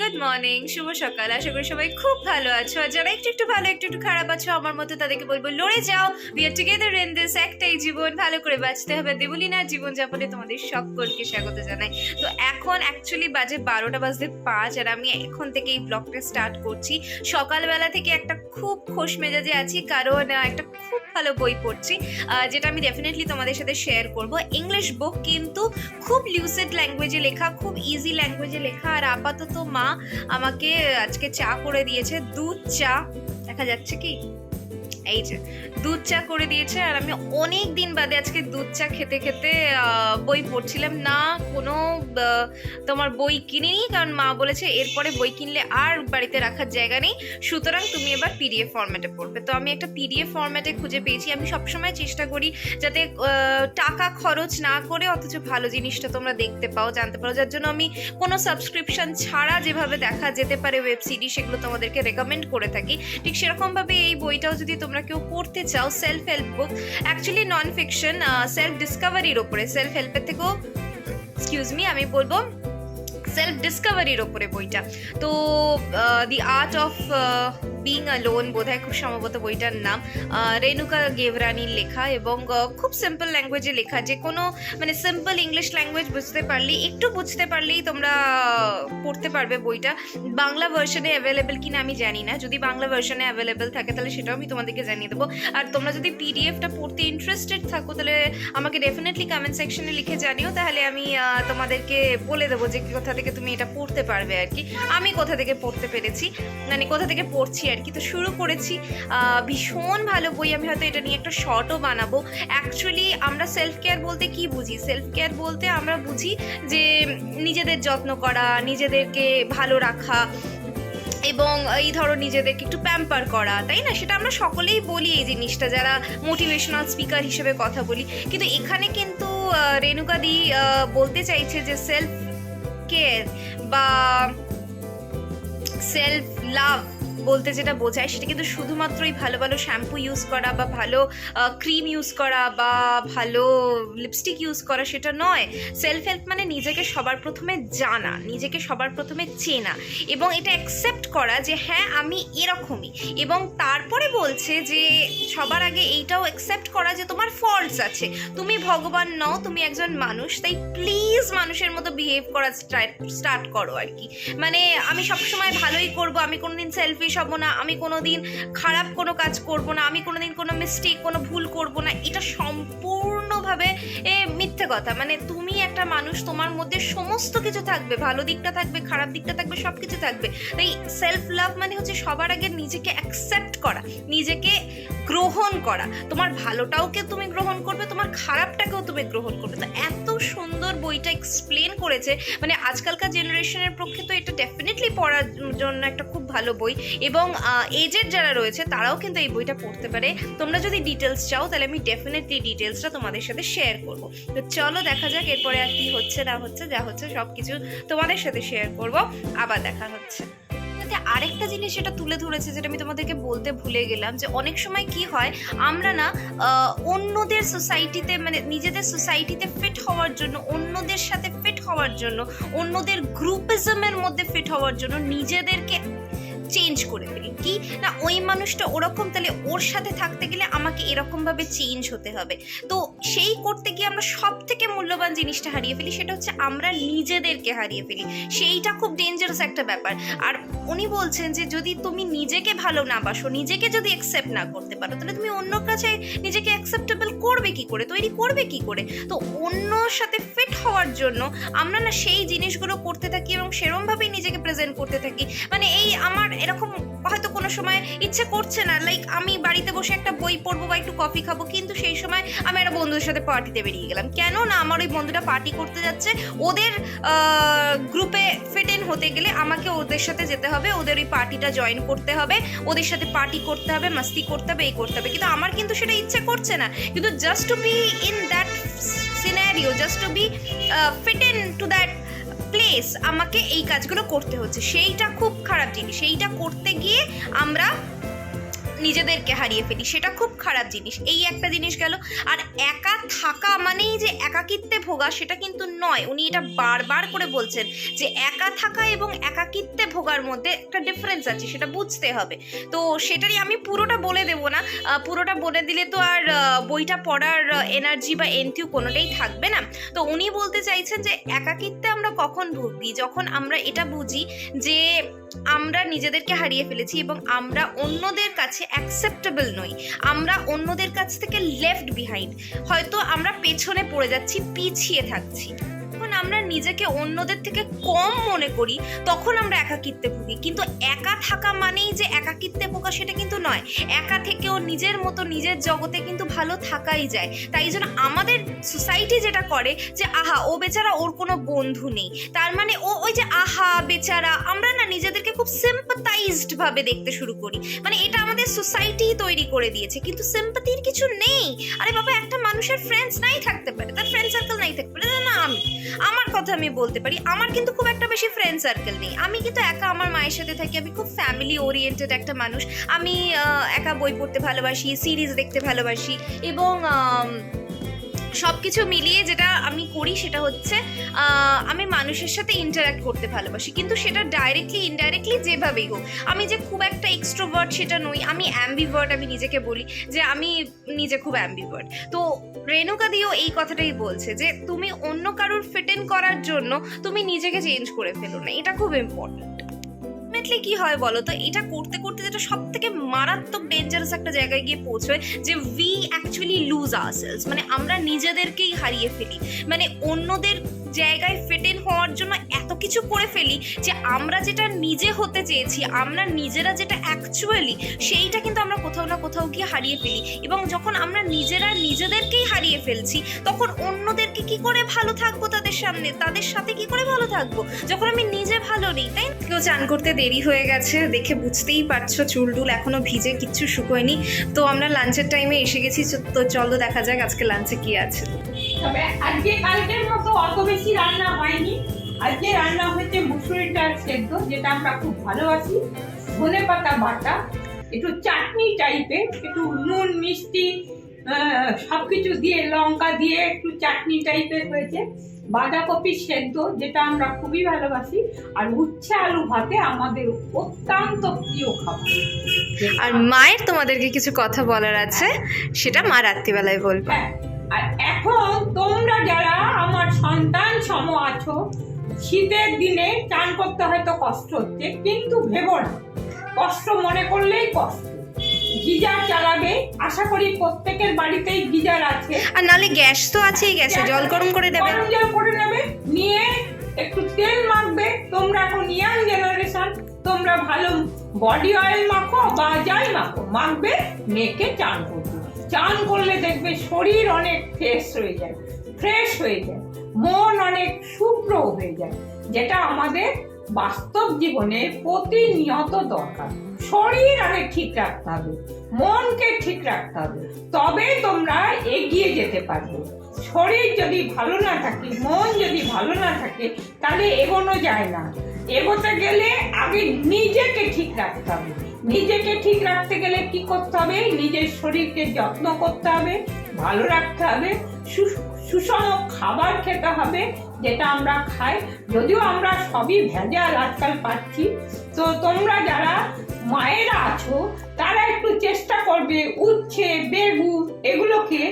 Good morning শুভ সকাল। আশা করি সবাই খুব ভালো আছো। আর যারা একটু একটু ভালো, একটু একটু খারাপ আছো, আমার মতো তাদেরকে বলব, লড়ে যাও। We are together in this একটাই জীবন। ভালো করে বাঁচতে হবে। দেবলিনার জীবনযাপনে তোমাদের সকলকে স্বাগত জানাই। তো এখন অ্যাকচুয়ালি বাজে বারোটা বাজতে পাঁচ আর আমি এখন থেকে এই ব্লগটা স্টার্ট করছি। সকালবেলা থেকে একটা খুব খোশ মেজাজে আছি, কারণ একটা খুব ভালো বই পড়ছি যেটা আমি ডেফিনেটলি তোমাদের সাথে শেয়ার করব। ইংলিশ বুক কিন্তু খুব লিউসেড ল্যাঙ্গুয়েজে লেখা, খুব ইজি ল্যাঙ্গুয়েজে লেখা, আর আপাতত মা আমাকে আজকে চা করে দিয়েছে, দুধ চা। দেখা যাচ্ছে কি? এই যে, দুধ চা করে দিয়েছে আর আমি অনেক দিন বাদে আজকে দুধ চা খেতে খেতে বই পড়ছিলাম। না, কোনো তোমার বই কিনিনি কারণ মা বলেছে এরপরে বই কিনলে আর বাড়িতে রাখার জায়গা নেই। সুতরাং তুমি এবার পিডিএফ ফরম্যাটে পড়বে। তো আমি একটা পিডিএফ ফরম্যাটে খুঁজে পেয়েছি। আমি সবসময় চেষ্টা করি যাতে টাকা খরচ না করে অথচ ভালো জিনিসটা তোমরা দেখতে পাও, জানতে পারো। যার জন্য আমি কোনো সাবস্ক্রিপশন ছাড়া যেভাবে দেখা যেতে পারে ওয়েব সিরিজ সেগুলো তোমাদেরকে রেকমেন্ড করে থাকি। ঠিক সেরকমভাবে এই বইটাও যদি তোমরা কেউ পড়তে চাও self help book actually non fiction self ডিসকভারির ওপরে সেলফ হেল্পের থেকেও এক্সকিউজ মি আমি বলব সেলফ ডিসকভারির ওপরে বইটা। তো the art of being lone বোধহয় খুব সম্ভবত বইটার নাম রেণুকা গেভরানির লেখা এবং খুব সিম্পল ল্যাঙ্গুয়েজে লেখা, যে কোনো মানে সিম্পল ইংলিশ ল্যাঙ্গুয়েজ বুঝতে পারলে, একটু বুঝতে পারলেই তোমরা পড়তে পারবে বইটা। বাংলা ভার্সনে অ্যাভেলেবেল কিনা আমি জানি না, যদি বাংলা ভার্সনে অ্যাভেলেবেল থাকে তাহলে সেটাও আমি তোমাদেরকে জানিয়ে দেবো। আর তোমরা যদি পিডিএফটা পড়তে ইন্টারেস্টেড থাকো, তাহলে আমাকে ডেফিনেটলি কমেন্ট সেকশনে লিখে জানিও, তাহলে আমি তোমাদেরকে বলে দেবো যে কোথা থেকে তুমি এটা পড়তে পারবে আর কি। আমি কোথা থেকে পড়তে পেরেছি মানে কোথা থেকে পড়ছি আর কি। তো শুরু করেছি ভীষণ ভালো বই। আমি হয়তো এটা নিয়ে একটা শর্টও বানাবো। অ্যাকচুয়ালি আমরা সেলফ কেয়ার বলতে কি বুঝি? সেলফ কেয়ার বলতে আমরা বুঝি যে নিজেদের যত্ন করা নিজেদেরকে ভালো রাখা এবং এই ধরো নিজেদেরকে একটু প্যাম্পার করা তাই না? সেটা আমরা সকলেই বলি এই জিনিসটা যারা মোটিভেশনাল স্পিকার হিসেবে কথা বলি। কিন্তু এখানে কিন্তু আহ, রেণুকা দি বলতে চাইছে যে সেলফ কেয়ার বা সেলফ লাভ বলতে যেটা বোঝায় সেটা কিন্তু শুধুমাত্রই ভালো ভালো শ্যাম্পু ইউজ করা বা ভালো ক্রিম ইউজ করা বা ভালো লিপস্টিক ইউজ করা সেটা নয়। সেলফ হেল্প মানে নিজেকে সবার প্রথমে জানা, নিজেকে সবার প্রথমে চেনা এবং এটা অ্যাকসেপ্ট করা যে হ্যাঁ আমি এরকমই এবং তারপরে বলছে যে সবার আগে এইটাও অ্যাকসেপ্ট করা যে তোমার ফল্টস আছে। তুমি ভগবান নও, তুমি একজন মানুষ, তাই প্লিজ মানুষের মতো বিহেভ করা স্টার্ট করো আর কি। মানে আমি সবসময় ভালোই করব, আমি কোনোদিন সেলফিশ হব না, আমি কোনো দিন খারাপ কোনো কাজ করব না, আমি কোনো দিন কোনো মিস্টেক কোনো ভুল করব না। এটা সম্পূর্ণভাবে, এ, মিথ্যে কথা। মানে তুমি একটা মানুষ, তোমার মধ্যে সমস্ত কিছু থাকবে। ভালো দিকটা থাকবে, খারাপ দিকটা থাকবে সব কিছু থাকবে। তাই সেলফ লাভ মানে হচ্ছে সবার আগে নিজেকে অ্যাকসেপ্ট করা, নিজেকে গ্রহণ করা। তোমার ভালোটাওকে তুমি গ্রহণ করবে, তোমার খারাপটাকেও তুমি গ্রহণ করবে। তো এত সুন্দর বইটা এক্সপ্লেন করেছে। মানে আজকালকার জেনারেশনের পক্ষে তো এটা ডেফিনেটলি পড়ার জন্য একটা খুব ভালো বই। এবং এজের যারা রয়েছে তারাও কিন্তু এই বইটা পড়তে পারে। তোমরা যদি ডিটেলস চাও, তাহলে আমি ডেফিনেটলি ডিটেলসটা তোমাদের সাথে শেয়ার করব। তো চলো দেখা যাক এরপরে আর কি হচ্ছে না হচ্ছে, যা হচ্ছে সব কিছু তোমাদের সাথে শেয়ার করব। আবার দেখা হচ্ছে। আরেকটা জিনিস সেটা তুলে ধরেছে, যেটা আমি তোমাদেরকে বলতে ভুলে গেলাম, যে অনেক সময় কি হয়, আমরা না অন্যদের সোসাইটিতে মানে নিজেদের সোসাইটিতে ফিট হওয়ার জন্য, অন্যদের সাথে ফিট হওয়ার জন্য, অন্যদের গ্রুপিজমের মধ্যে ফিট হওয়ার জন্য নিজেদেরকে চেঞ্জ করে ফেলি। কি? না, ওই মানুষটা ওরকম, তাহলে ওর সাথে থাকতে গেলে আমাকে এরকমভাবে চেঞ্জ হতে হবে। তো সেই করতে গিয়ে আমরা সব থেকে মূল্যবান জিনিসটা হারিয়ে ফেলি, সেটা হচ্ছে আমরা নিজেদেরকে হারিয়ে ফেলি। সেইটা খুব ডেঞ্জারাস একটা ব্যাপার। আর উনি বলছেন যে, যদি তুমি নিজেকে ভালো না বাসো, নিজেকে যদি অ্যাকসেপ্ট না করতে পারো, তাহলে তুমি অন্য কাছে নিজেকে অ্যাকসেপ্টেবল করবে কি করে? তৈরি করবে কি করে? তো অন্যর সাথে ফিট হওয়ার জন্য আমরা না সেই জিনিসগুলো করতে থাকি এবং সেরমভাবেই নিজেকে প্রেজেন্ট করতে থাকি। মানে এই এরকম হয়তো কোনো সময় ইচ্ছে করছে না লাইক আমি বাড়িতে বসে একটা বই পড়ব বা একটু কফি খাব, কিন্তু সেই সময় আমি একটা বন্ধুদের সাথে পার্টিতে বেরিয়ে গেলাম। কেন না আমার ওই বন্ধুটা পার্টি করতে যাচ্ছে, ওদের গ্রুপে ফিট ইন হতে গেলে আমাকে ওদের সাথে যেতে হবে, ওদের ওই পার্টিটা জয়েন করতে হবে, ওদের সাথে পার্টি করতে হবে, মাস্তি করতে হবে, এই করতে হবে। কিন্তু আমার কিন্তু সেটা ইচ্ছে করছে না। কিন্তু just to be in that scenario just to be fit in to that place আমাকে এই কাজগুলো করতে হচ্ছে। সেইটা খুব খারাপ জিনিস। সেইটা করতে গিয়ে আমরা নিজেদেরকে হারিয়ে ফেলি, সেটা খুব খারাপ জিনিস। এই একটা জিনিস গেল, আর একা থাকা মানেই যে একাকিত্বে ভোগা, সেটা কিন্তু নয়। উনি এটা বারবার করে বলছেন যে একা থাকা এবং একাকিত্বে ভোগার মধ্যে একটা ডিফারেন্স আছে, সেটা বুঝতে হবে। তো সেটারই আমি পুরোটা বলে দেবো না। পুরোটা বলে দিলে তো আর বইটা পড়ার এনার্জি বা এনথিউ কোনোটাই থাকবে না। তো উনি বলতে চাইছেন যে একাকিত্বে আমরা কখন ভুগি যখন আমরা এটা বুঝি যে আমরা নিজেদেরকে হারিয়ে ফেলেছি এবং আমরা অন্যদের কাছে অ্যাকসেপ্টেবল নই। আমরা অন্যদের কাছ থেকে লেফট বিহাইন্ড হয়তো আমরা পেছনে পড়ে যাচ্ছি, পিছিয়ে থাকছি। যখন আমরা নিজেকে অন্যদের থেকে কম মনে করি, তখন আমরা একাকিত্বে ভুগি। কিন্তু একা থাকা মানেই যে একাকিত্বে ভোগা সেটা কিন্তু নয়। একা থেকেও নিজের মতো নিজের জগতে কিন্তু ভালো থাকাই যায়। তাই জন্য আমাদের সোসাইটি যেটা করে যে, আহা, ও বেচারা ওর কোনো বন্ধু নেই। তার মানে ও ওই যে, আহা, বেচারা। আমরা না নিজেদেরকে খুব সিম্পাথাইজড ভাবে দেখতে শুরু করি। মানে এটা আমাদের সোসাইটি তৈরি করে দিয়েছে। কিন্তু সিম্পাথির কিছু নেই। আরে বাবা, একটা মানুষের ফ্রেন্ডস নাই থাকতে পারে। তার ফ্রেন্ড সার্কেল নাই থাকতে পারে। না, আমি। আমার কথা আমি বলতে পারি, আমার কিন্তু খুব একটা বেশি ফ্রেন্ড সার্কেল নেই। আমি কিন্তু একা আমার মায়ের সাথে থাকি, আমি খুব ফ্যামিলি ওরিয়েন্টেড একটা মানুষ। আমি একা বই পড়তে ভালোবাসি সিরিজ দেখতে ভালোবাসি এবং সব কিছু মিলিয়ে যেটা আমি করি সেটা হচ্ছে আমি মানুষের সাথে ইন্টারাক্ট করতে ভালোবাসি। কিন্তু সেটা ডাইরেক্টলি ইনডাইরেক্টলি যেভাবেই হোক, আমি যে খুব একটা এক্সট্রোভার্ট সেটা নই, আমি অ্যাম্বিভার্ট আমি নিজেকে বলি যে আমি নিজে খুব অ্যাম্বিভার্ট তো রেণুকা দিও এই কথাটাই বলছে যে, তুমি অন্য কারোর ফিট ইন করার জন্য তুমি নিজেকে চেঞ্জ করে ফেলো না, এটা খুব ইম্পর্টেন্ট আলটিমেটলি কি হয় বলো তো? এটা করতে করতে যেটা সব থেকে মারাত্মক ডেঞ্জারাস একটা জায়গায় গিয়ে পৌঁছয় যে উই অ্যাকচুয়ালি লুজ আওয়ারসেলস মানে আমরা নিজেদেরকেই হারিয়ে ফেলি। মানে অন্যদের জায়গায় ফিট ইন হওয়ার জন্য এত কিছু করে ফেলি যে আমরা যেটা নিজে হতে চেয়েছি, আমরা নিজেরা যেটা অ্যাকচুয়ালি সেইটা কিন্তু আমরা কোথাও না কোথাও গিয়ে হারিয়ে ফেলি। এবং যখন আমরা নিজেরা নিজেদেরকেই হারিয়ে ফেলছি, তখন অন্যদেরকে কি করে ভালো থাকব তাদের সামনে? তাদের সাথে কি করে ভালো থাকব? যখন আমি নিজে ভালো নেই, তাই কেউ চান করতে দেরি হয়ে গেছে, দেখে বুঝতেই পারছ চুল টুল এখনও ভিজে, কিচ্ছু শুকোয়নি। তো আমরা লাঞ্চের টাইমে এসে গেছি, তো চলো দেখা যাক আজকে লাঞ্চে কি আছে। তবে আজকে কালকের মতো অত বেশি রান্না হয়নি। আজকে রান্না হয়েছে মুসুরি ডাল সেদ্ধ যেটা আমরা খুব ভালোবাসি। ধনে পাতা বাটা একটু চাটনি টাইপের একটু নুন মিষ্টি সব কিছু দিয়ে লঙ্কা দিয়ে একটু চাটনি টাইপের হয়েছে। বাঁধাকপি সেদ্ধ যেটা আমরা খুবই ভালোবাসি। আর উচ্ছে আলু ভাতে আমাদের অত্যন্ত প্রিয় খাবার। আর মায়ের তোমাদেরকে কিছু কথা বলার আছে সেটা মা রাত্রিবেলায় বলবে। হ্যাঁ, আর এখন তোমরা যারা আমার সন্তান সম আছো শীতের দিনে চান করতে হয়তো কষ্ট হচ্ছে কিন্তু ভেবো না। কষ্ট মনে করলেই কষ্ট। গিজার চালাবে আশা করি প্রত্যেকের বাড়িতেই গিজার আছে। আর নালে গ্যাস তো আছেই গ্যাসে জল গরম করে দেবে। গরম জল করে নেবে নিয়ে একটু তেল মাখবে। তোমরা এখন ইয়াং জেনারেশন তোমরা ভালো বডি অয়েল মাখো বা যাই মাখো মাখবে মেখে চান করবে। চান করলে দেখবে শরীর অনেক ফ্রেশ হয়ে যায় ফ্রেশ হয়ে যায়, মন অনেক শুভ্র হয়ে যায়, যেটা আমাদের বাস্তব জীবনে প্রতিনিয়ত দরকার। শরীর আগে ঠিক রাখতে হবে, মনকে ঠিক রাখতে হবে, তবে তোমরা এগিয়ে যেতে পারবে। শরীর যদি ভালো না থাকে, মন যদি ভালো না থাকে, তাহলে এগোনো যায় না। এগোতে গেলে আগে নিজেকে ঠিক রাখতে হবে। নিজেকে ঠিক রাখতে গেলে কি করতে হবে? নিজের শরীরকে যত্ন করতে হবে, ভালো রাখতে হবে সুষম খাবার খেতে হবে, যেটা আমরা খাই। যদিও আমরা সবই ভেজাল আজকাল পাচ্ছি। তো তোমরা যারা মায়েরা আছো, তারা একটু চেষ্টা করবে, উচ্ছে, বেগুন এগুলোকে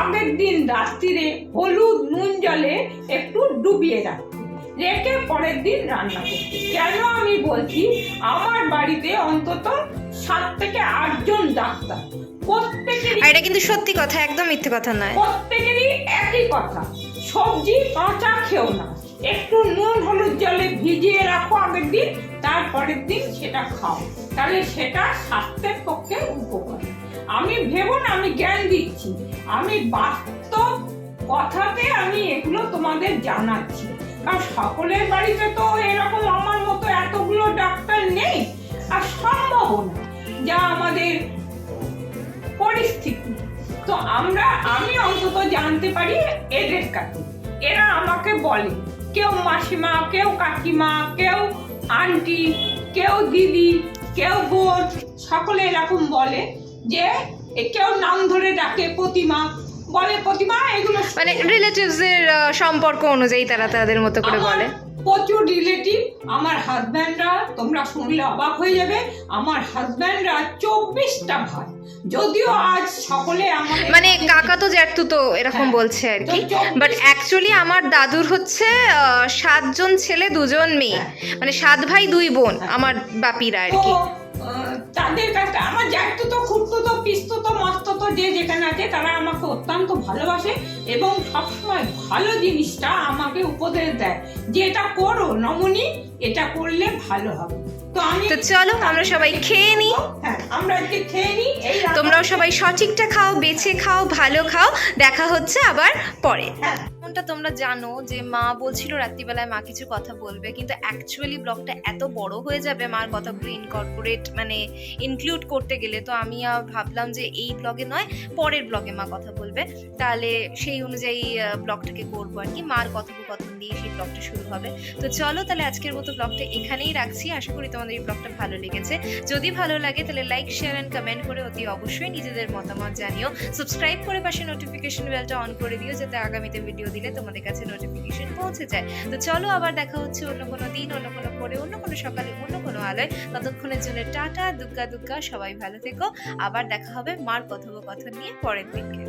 আগের দিন রাত্রিরে হলুদ নুন জলে একটু ডুবিয়ে রাখতে। রেখে পরের দিন রান্না করতে। কেন বলছি আমার বাড়িতে অন্তত সাত থেকে আটজন ডাক্তার। প্রত্যেকেরই এটা কিন্তু সত্যি কথা একদম মিথ্যে কথা নয়। প্রত্যেকেরই একই কথা। সবজি কাঁচা খেও না। একটু নুন হলুদ জলে ভিজিয়ে রাখো আগের দিন তারপরের দিন সেটা খাও। তাহলে সেটা স্বাস্থ্যের পক্ষে উপকার। আমি ভেবো না আমি জ্ঞান দিচ্ছি। আমি বাস্তব কথাতে আমি এগুলো তোমাদের জানাচ্ছি। কারণ সকলের বাড়িতে তো এরকম আমার মতো এতগুলো ডাক্তার নেই, আর সম্ভব না যা আমাদের পরিস্থিতি। তো আমরা, আমি অন্তত জানতে পারি এদের কাছে। এরা আমাকে বলে, কেউ মাসিমা, কেউ কাকিমা, কেউ আন্টি, কেউ দিদি, কেউ বোন, সকলে এরকম বলে যে কেউ নাম ধরে ডাকে প্রতিমা। বলে প্রতিমা এগুলো মানে রিলেটিভস এর আহ, সম্পর্ক অনুযায়ী তারা তাদের মতো করে বলে প্রচুর রিলেটিভ আমার হাজব্যান্ডরা তোমরা শুনলে অবাক হয়ে যাবে আমার হাজব্যান্ডরা চব্বিশটা ভাই যদিও আজ সকলে মানে কাকা তো জ্যাঠু তো এরকম হ্যাঁ। বলছে আর কি বাট অ্যাকচুয়ালি আমার দাদুর হচ্ছে সাতজন ছেলে দুজন মেয়ে হ্যাঁ। মানে সাত ভাই দুই বোন হ্যাঁ। আমার বাপিরা আর কি তাদের কাছে আমার জ্যাঠতো তো খুঁড়তো তো পিসতো তো মাস্তো তো যে যেখানে আছে তারা আমাকে অত্যন্ত ভালোবাসে এবং সবসময় ভালো জিনিসটা আমাকে উপদেশ দেয় যে এটা করো নমনি এটা করলে ভালো হবে। তো আমি তো চলো আমরা সবাই খেয়ে নিই হ্যাঁ আমরা আজকে খেয়ে নিই তোমরাও সবাই সঠিকটা খাও বেছে খাও ভালো খাও। দেখা হচ্ছে আবার পরে। হ্যাঁ। যেমনটা তোমরা জানো যে মা বলছিল রাত্রিবেলায় মা কিছু কথা বলবে, কিন্তু অ্যাকচুয়ালি ব্লগটা এত বড় হয়ে যাবে মার কথাগুলো ইনকর্পোরেট মানে ইনক্লুড করতে গেলে, তো আমি ভাবলাম যে এই ব্লগে নয়, পরের ব্লগে মা কথা বলবে। তাহলে সেই অনুযায়ী ব্লগটাকে করব আর কি। মার কথোপকথন দিয়ে সেই ব্লগটা শুরু হবে। তো চলো তাহলে আজকের মতো ব্লগটা এখানেই রাখছি। আশা করি তোমাদের এই ব্লগটা ভালো লেগেছে। যদি ভালো লাগে তাহলে লাইক শেয়ার অ্যান্ড কমেন্ট করে অতি অবশ্যই নিজেদের মতামত জানিও। সাবস্ক্রাইব করে পাশে নোটিফিকেশন বেলটা অন করে দিও, যাতে আগামীতে ভিডিও দিলে তোমাদের কাছে নোটিফিকেশন পৌঁছে যায়। তো চলো আবার দেখা হচ্ছে অন্য কোনো দিন, অন্য কোনো পরে, অন্য কোনো সকালে, অন্য কোনো আলোয়। ততক্ষণের জন্য টাটা, দুগ্গা দুগ্গা, সবাই ভালো থেকো। আবার দেখা হবে মার কথোপকথন নিয়ে পরের দিনকে।